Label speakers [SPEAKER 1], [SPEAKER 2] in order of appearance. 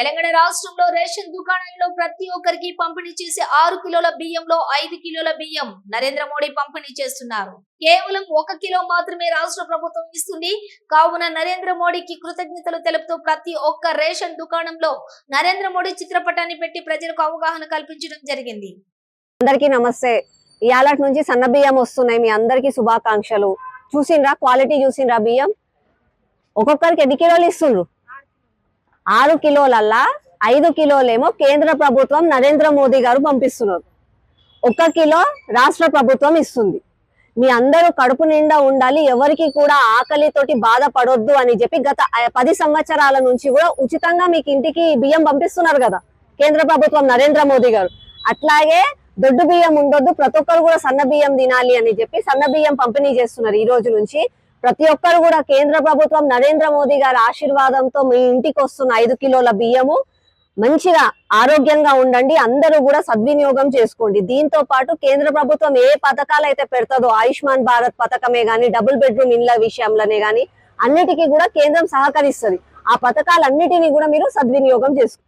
[SPEAKER 1] తెలంగాణ రాష్ట్రంలో రేషన్ దుకాణంలో ప్రతి ఒక్కరికి పంపిణీ చేసే ఆరు కిలోల బియ్యంలో ఐదు కిలోల బియ్యం నరేంద్ర మోడీ పంపిణీ చేస్తున్నారు. కేవలం ఒక కిలో మాత్రమే రాష్ట్ర ప్రభుత్వం ఇస్తుంది. కావున నరేంద్ర మోడీకి కృతజ్ఞతలు తెలుపుతూ ప్రతి ఒక్క రేషన్ దుకాణంలో నరేంద్ర మోడీ చిత్రపటాన్ని పెట్టి ప్రజలకు అవగాహన కల్పించడం జరిగింది.
[SPEAKER 2] అందరికీ నమస్తే. ఇయాలటి నుంచి సన్న బియ్యం వస్తున్నాయి. మీ అందరికీ శుభాకాంక్షలు. చూసిండ్రా? క్వాలిటీ చూసిండ్రా బియ్యం? ఒక్కొక్కరికి ఎన్ని కిలోలు ఇస్తుండ్రు? ఆరు కిలోలల్లా ఐదు కిలోలేమో కేంద్ర ప్రభుత్వం నరేంద్ర మోదీ గారు పంపిస్తున్నారు. ఒక్క కిలో రాష్ట్ర ప్రభుత్వం ఇస్తుంది. మీ అందరూ కడుపు నిండా ఉండాలి ఎవరికి కూడా ఆకలితోటి బాధపడొద్దు అని చెప్పి గత పది సంవత్సరాల నుంచి కూడా ఉచితంగా మీకు ఇంటికి బియ్యం పంపిస్తున్నారు కదా కేంద్ర ప్రభుత్వం నరేంద్ర మోదీ గారు. అట్లాగే దొడ్డు బియ్యం ఉండొద్దు ప్రతి ఒక్కరు కూడా సన్న బియ్యం తినాలి అని చెప్పి సన్న బియ్యం పంపిణీ చేస్తున్నారు ఈ రోజు నుంచి. ప్రతి ఒక్కరు కూడా కేంద్ర ప్రభుత్వం నరేంద్ర మోదీ గారి ఆశీర్వాదంతో మీ ఇంటికి వస్తున్న ఐదు కిలోల బియ్యము మంచిగా ఆరోగ్యంగా ఉండండి అందరూ కూడా సద్వినియోగం చేసుకోండి. దీంతో పాటు కేంద్ర ప్రభుత్వం ఏ పథకాలు అయితే పెడతదో ఆయుష్మాన్ భారత్ పథకమే గాని డబుల్ బెడ్రూమ్ ఇండ్ల విషయంలోనే గాని అన్నిటికీ కూడా కేంద్రం సహకరిస్తుంది. ఆ పథకాలన్నిటినీ కూడా మీరు సద్వినియోగం చేసుకో